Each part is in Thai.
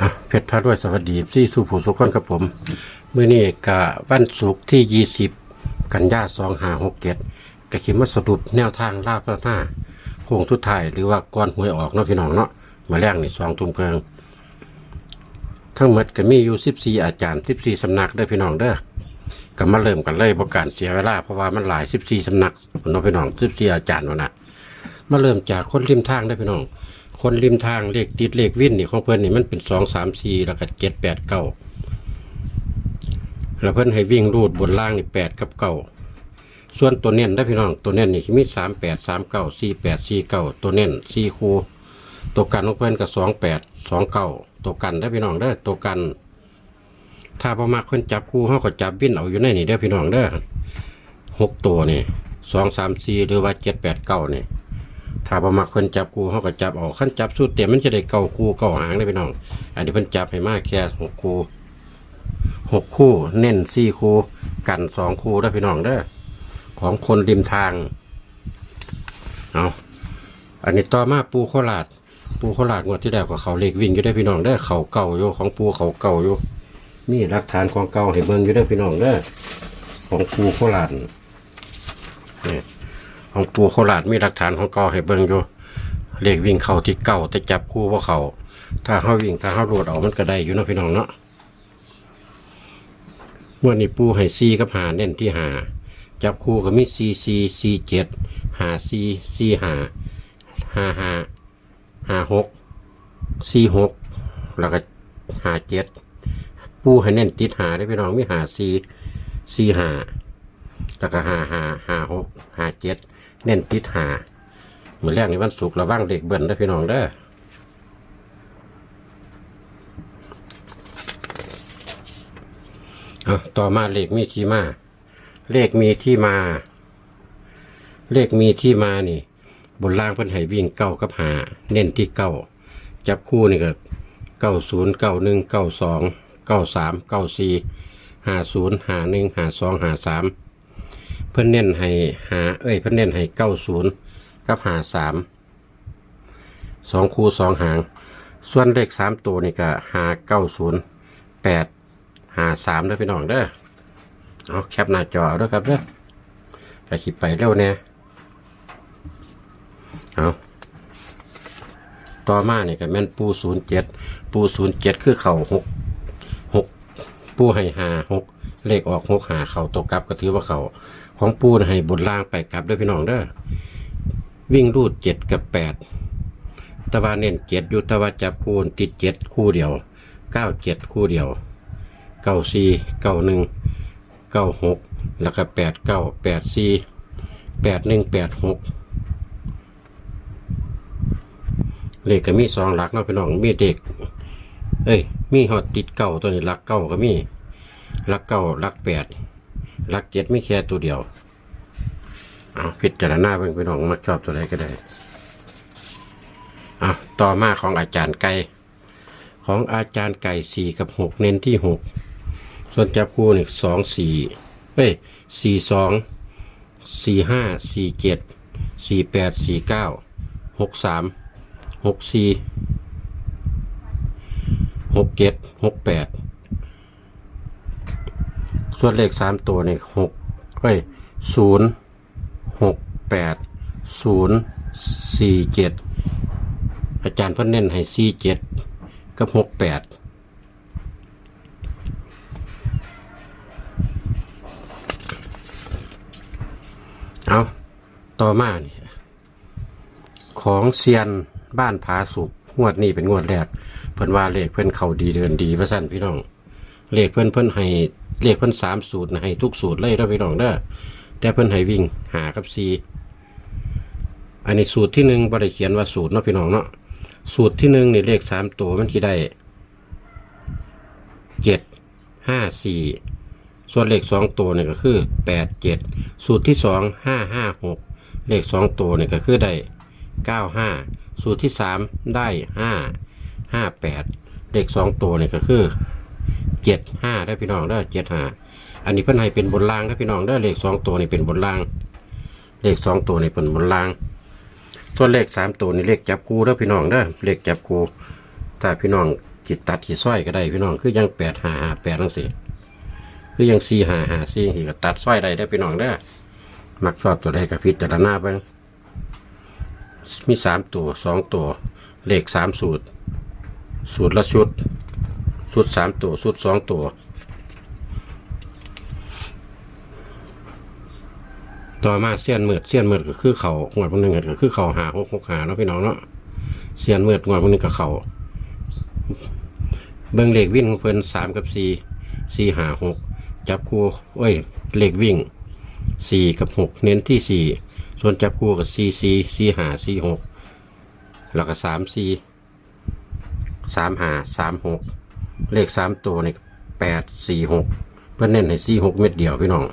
อะเพชรพารวยสวัสดีที่สู่ผู้สุขคนกับผมเมื้อนี้กะวันศุกร์ที่ 20 กันยา2567ก็คิดมาสรุปแนวทางลาบหน้าโค้งสุดท้ายหรือว่าก่อนหวยออกเนาะพี่น้องเนาะมาแรงนี่2ทุ่มครึ่งทั้งหมดก็มีอยู่14 อาจารย์ 14สำนักเด้พี่น้องเด้อก็มาเริ่มกันเลยบ่การเสียเวลาเพราะว่ามันหลาย 14สำนักเนาะพี่น้อง14อาจารย์ว่านะมาเริ่มจากคนริมทางได้พี่น้อง คนริมทางเลขติดเลขวินนี่ของเพื่อนนี่มันเป็นสองสามสี่แล้วก็เจ็ดแปดเก้าแล้วเพื่อนให้วิ่งรูดบนล่างนี่แปดกับเก้าส่วนตัวเน้นได้พี่น้องตัวเน้นนี่มีสามแปดสามเก้าสี่แปดสี่เก้าตัวเน้นสี่คูตัวกันของเพื่อนก็สองแปดสองเก้าตัวกันได้พี่น้องเด้ตัวกัน ถ้าประมาคนจับคู่เขาก็จับวิ่นเอาอยู่ในนี่เด้พี่น้องเด้หกตัวนี่สองสามสี่หรือว่าเจ็ดแปดเก้านี่ ถ้าประมาคนจับคู่เขาก็จับออกขั้นจับสุดเต็มมันจะได้เก่าคู่เก่าหางได้พี่น้อง อันนี้เพิ่นจับให้มากแค่หกคู่หกคู่ เน้นสี่คู่กันสองคู่ได้พี่น้องเด้อของคนริมทางเอาอันนี้ต่อมาปูโคราชปูโคราชงวดที่แล้วก็เขาเลขวิ่งอยู่ได้พี่น้องเด้อเขาเก่าอยู่ของปูเขาเก่าอยู่มีหลักฐานของเก่าให้เบิ่งอยู่ได้พี่น้องเด้อของปูโคราชนี่ย ของปูโคราชมีหลักฐานของเก่าให้เบิ่งอยู่เลขวิ่งเข้าที่เก่าแต่จับคู่ว่าเขาถ้าเขาวิ่งถ้าเขาโหลดออกมันก็ได้อยู่นะพี่น้องเนาะงวดนี้ปูให้ซีกับหาเน้นที่หาจับคู่ก็มีซีซีซีเจ็ดหาซีซีหาหาหาหาหกซีหกแล้วก็หาเจ็ดปูให้เน้นติดหาได้พี่น้องมีหาซีซีหาแล้วก็หาหาหาหกหาเจ็ด เน้นติดหาเหมือนแรกในวันศุกร์ระว่างเด็กเบิ่นได้พี่น้องเด้อเอาต่อมาเลขมีที่มา เลขมีที่มา เลขมีที่มานี่ บนล่างเพิ่นให้วิ่งเก้ากับหาเน้นที่เก้าจับคู่นี่ก็เก้าศูนย์เก้าหนึ่งเก้าสองเก้าสามเก้าสี่ห้าศูนย์ห้าหนึ่งห้าสองห้าสาม พิ่นเน้นให้หาเอ้ยเพิ่นเน้นให้เก้าศูนย์กับหาสามสองคูสองหาง ส่วนเลขสามตัวนี่ก็หาเก้าศูนย์แปดหาสามด้อพี่น้องเด้อเอาแคปหน้าจอเอาเด้อครับเด้อไปขีดไปเร็วแน่เอาต่อมาเนี่ยก็แม่นปูศูนย์เจ็ดปูศูนย์เจ็ดคือเข่าหกหกปูให้หาหก เลขออกหกหาเขาตกกลับก็ถือว่าเขาของปูนะให้บนล่างไปกลับเด้วยพี่น้องเด้อวิ่งรูดเจ็ดกับแปดตะวันเน้นเจ็ดอยู่ตะวันจับคูณติดเจ็ดคู่เดียวเก้าเจ็ดคู่เดียวเก้าสี่เก้าหนึ่งเก้าหกแล้วก็แปดเก้าแปดสี่แปดหนึ่งแปดหกเลขก็มีสองหลักเนาะพี่น้องมีเด็ก เอ้ย มีหอดติดเก้าตัวนี้หลักเก้าก็มี ลักเก้าลักแปดลักเจ็ดไม่แค่ตัวเดียวเอาพิจารณาเบิ่งพี่น้องมักชอบตัวใดก็ได้เอาต่อมาของอาจารย์ไก่ของอาจารย์ไก่สี่กับหกเน้นที่หกส่วนจับคู่นี่สองสี่เอ้ยสี่สองสี่ห้าสี่เจ็ดสี่แปดสี่เก้าหกสามหกสี่หกเจ็ดหกแปด ส่วนเลขสามตัวนี่หกเฮ้ยศูนย์หกแปดศูนย์สี่เจ็ดอาจารย์เพิ่นเน้นให้สี่เจ็ดกับหกแปดเอาต่อมานี่ของเซียนบ้านผาสุกงวดนี้เป็นงวดแรก เพิ่นว่าเลขเพิ่นเขาดีเดินดีว่าสั้นพี่น้อง เลขเพิ่นเพิ่นให้ เลขเพิ่นสามสูตรนะให้ทุกสูตรเลยเราะพี่น้องเด้อแต่เพิ่นให้วิ่งหากับซีอันนี้สูตรที่หนึ่งบริเขียนว่าสูตรเนาะพี่น้องเนาะสูตรที่หนึ่งในเลขสามตัวมันที่ได้เจ็ดห้าสี่ส่วนเลขสองตัวเนี่ยก็คือแปดเจ็ดสูตรที่สองห้าห้าหกเลขสองตัวเนี่ยก็คือได้เก้าห้าสูตรที่สามได้ห้าห้าแปดเลขสองตัวเนี่ยก็คือ เจ็ดห้าได้พี่น้องได้เจ็ดห้าอันนี้เพื่อนให้เป็นบนรางได้พี่น้องได้เลขสองตัวนี่เป็นบนราง เลขสองตัวนี่เป็นบนรางส่วนเลขสามตัวนี่เลขจับคู่ได้พี่น้องได้เลขจับคู่ถ้าพี่น้องจิตตัดขีดสร้อยก็ได้พี่น้องคือยังแปดห้าห้าแปดทั้งสี่คือยังสี่ห้าห้าสี่ขีก็ตัดสร้อยได้ได้พี่น้องได้มักชอบตัวใดกับพิจารณาบ้างมีสามตัวสองตัว เลขสามสูตร สูตรละชุด ชุดสามตัวชุดสองตัว ต่อมาเสี้ยนเมืดเสี้ยนเมืดก็คือเขางวดพวกนึงก็คือเขาหาหกหกหาเนาะพี่น้องเนาะเสี้ยนเมืดงวดพวกนึงก็เขาเบิ่งเหลขวิ่งของเพิ่นสามกับสี่สี่หาหกจับคู่เอ้ยเลขวิ่งสี่กับหกเน้นที่สี่ส่วนจับคู่กับสี่สี่สี่หาสี่หกแล้วก็สามสี่สามหาสามหก เลขสามตัวนี่แปดสี่หกเพิ่นเน้นให้สี่หกเม็ดเดียวพี่น้อง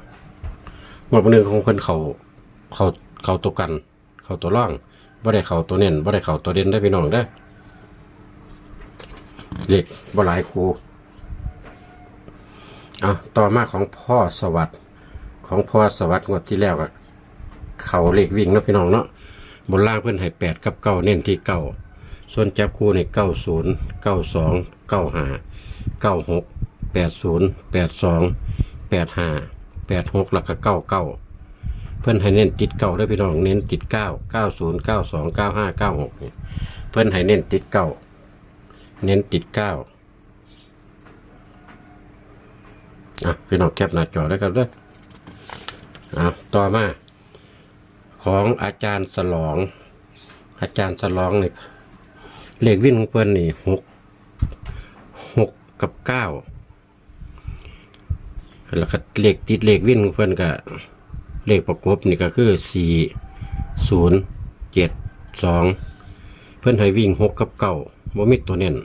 หมวดหนึ่งของเพิ่อนเขาเขาเขาตัวกัน เขาตัวร่องบ่ได้เขาตัวเน้นบ่ได้เขาตัวเด่นได้พี่น้องได้เด็กบ่หลายครูเอาต่อมาของพ่อสวัสดิ์ของพ่อสวัสดิ์งวดที่แล้วกับเขาเลขวิ่งนะพี่น้องเนาะบนล่างเพิ่อนให้แปดกับเก้าเน้นที่เก้า ส่วนจับคู่ในเก้าศูนย์เก้าสองเก้าห้าเก้าหกแปดศูนย์แปดสองแปดห้าแปดหกแล้วก็เก้าเก้าเพิ่นให้เน้นติดเก้าด้วยพี่น้องเน้นติดเก้าเก้าศูนย์เก้าสองเก้าห้าเก้าหกเพิ่นให้เน้นติดเก้าเน้นติดเก้าอะพี่น้องแคปหน้าจอได้ครับเด้ออะต่อมา ของอาจารย์สลอง อาจารย์สลองนี่ เลขวิ่งของเพิ่นนี่หกหกกับเก้าแล้วก็เลขติดเลขวิ่งของเพิ่นก็เลขประกบนี่ก็คือสี่ศูนย์เจ็ดสองเพิ่อนให้วิ่งหกกับเก้าบ่มีตัวเน้น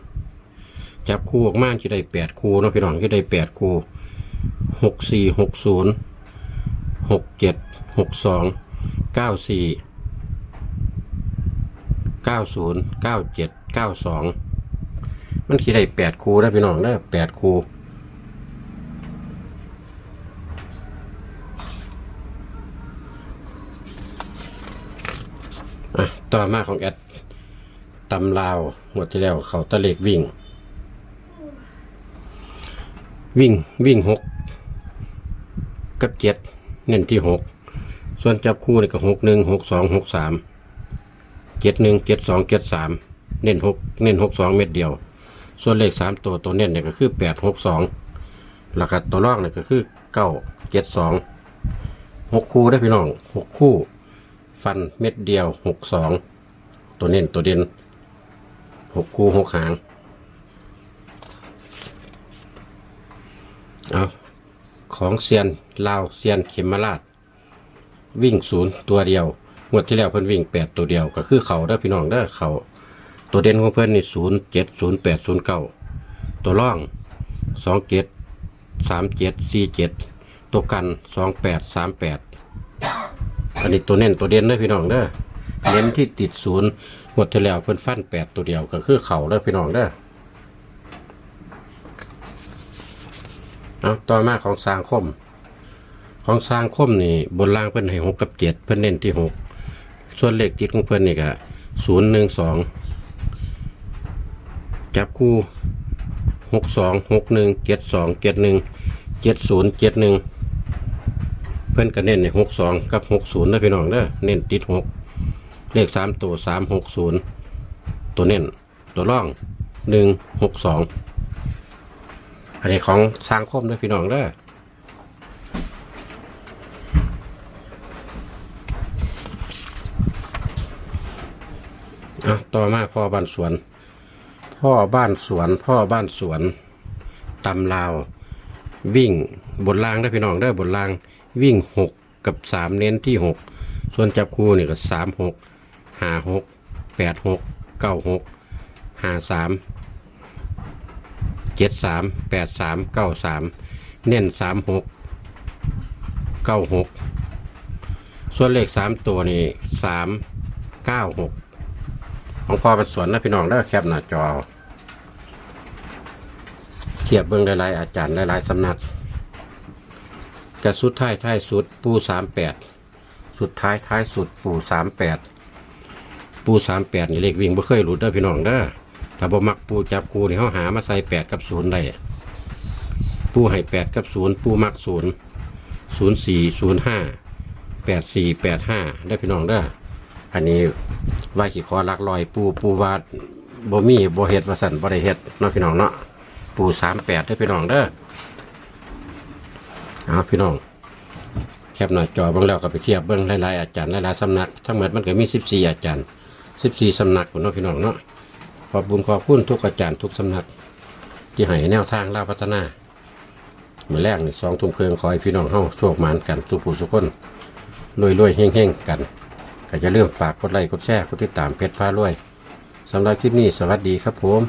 จับคู่ออกมาจะได้แปดคู่เนาะพี่น้องจะได้แปดคู่หกสี่หกศูนย์หกเจ็ดหกสองเก้าสี่เก้าศูนย์เก้าเจ็ด เก้าสองมันคิดได้แปดคูได้พี่น้องได้แปดคูอะต่อมาของแอดตำลาวหมดที่แล้วเขาตะเล็กวิ่ง วิ่งวิ่งหกกับเจ็ดเน้นที่หกส่วนจับคู่นี่ก็หกหนึ่งหกสองหกสามเจ็ดหนึ่งเจ็ดสองเจ็ดสาม เน้นหกเน้นหกสองเม็ดเดียว ส่วนเลขสามตัวตัวเน้นเนี่ยก็คือแปดหกสองแล้วก็ตัวรองเนี่ยก็คือเก้าเจ็ดสองหกคู่ได้พี่น้องหกคู่ ฟันเม็ดเดียวหกสองตัวเน้นตัวเด่นหกคู่หกหางเอาของเซียนลาวเซียนเขมราชวิ่งศูนย์ตัวเดียวงวดที่แล้วเพิ่นวิ่งแปดตัวเดียวก็คือเขาเด้พี่น้องเด้เขา ตัวเด่นของเพิ่อนนี่ศูนย์เจ็ดศูนย์แปดศูนย์เก้าตัวร่องสองเจ็ดสามเจ็ดสี่เจ็ดตัวกันสองแปดสามแปดอันนี้ตัวเน้นตัวเด่นเด้อพี่น้องเด้อเน้นที่ติดศูนย์งวดที่แล้วเพิ่นฟันแปดตัวเดียวก็คือเข่าเด้อพี่น้องเด้อเอาต่อมาของสร้างคม ของสร้างคมนี่บนล่างเพิ่นให้หกกับเจ็ดเพิ่นเน้นที่หกส่วนเลขติดของเพิ่นนี่ก็ศูนย์หนึ่งสอง จับคู่หกสองหกหนึ่งเจ็ดสองเจ็ดหนึ่งเจ็ดศูนย์เจ็ดหนึ่งเพิ่อนก็เน้นในหกสองกับหกศูนย์นะพี่น้องเด้อเน้นติดหกเลขสามตัวสามหกศูนย์ตัวเน้นตัวร่องหนึ่งหกสองอันนี้ของสร้างคมด้วยพี่น้องเด้อต่อมาพ่อบ้านสวน พ่อบ้านสวน พ่อบ้านสวนตำลาว วิ่งบนล่างได้พี่น้องได้บนล่าง วิ่งหกกับสามเน้นที่หกส่วนจับคู่นี่ก็สามหกห้าหกแปดหกเก้าหกห้าสามเจ็ดสามแปดสามเก้าสามเน้นสามหกเก้าหกส่วนเลขสามตัวนี่สามเก้าหก ของพ่อเป็นสวนนะพี่น้องได้แคปหน้าจอเทียบเบื้องหลายๆอาจารย์หลายๆสำนักกระสุดท้ายท้ายสุดปูสามแปดสุดท้ายท้ายสุดปูสามแปดปูสามแปดนี่เลขวิ่งบ่เคยหลุดเด้พี่น้องเด้อถ้าบ่มักปูจับคูนี่เขาหามาใส่แปดกับศูนย์ได้ปูให้แปดกับศูนย์ปูมักศูนย์ศูนย์สี่ศูนย์ห้าแปดสี่แปดห้าได้พี่น้องเด้ออันนี้ ว่าขี่คอลักลอย ปูปูวาดบ่มีบ่เฮ็ดว่าสั่นบ่ได้เฮ็ดเนาะพี่น้องเนาะปูสามแปดได้อพี่น้องเด้อเอาพี่น้อง แคปหน้าจอบิ่งแล้วก็ไปเทียบเบิ่งหลายๆอาจารย์หลายๆสำนัก ทั้งหมดมันก็มี14อาจารย์14สำนักนเนาะพี่น้องเนาะขอบุญขอบคุณทุกอาจารย์ทุกสำนัก ที่ให้แนวทางล่าพัฒนาเมื่อแรกนี่สองทุ่มเครึ่งขอให้พี่น้องเฮาโชคหมานกันทุกผู้ทุกคนรวยๆเฮงๆกัน ก็จะเริ่าลืมฝากกดไลค์กดแชร์กดติดตามเพจฟ้ารวยสำหรับคลิปนี้สวัสดีครับผม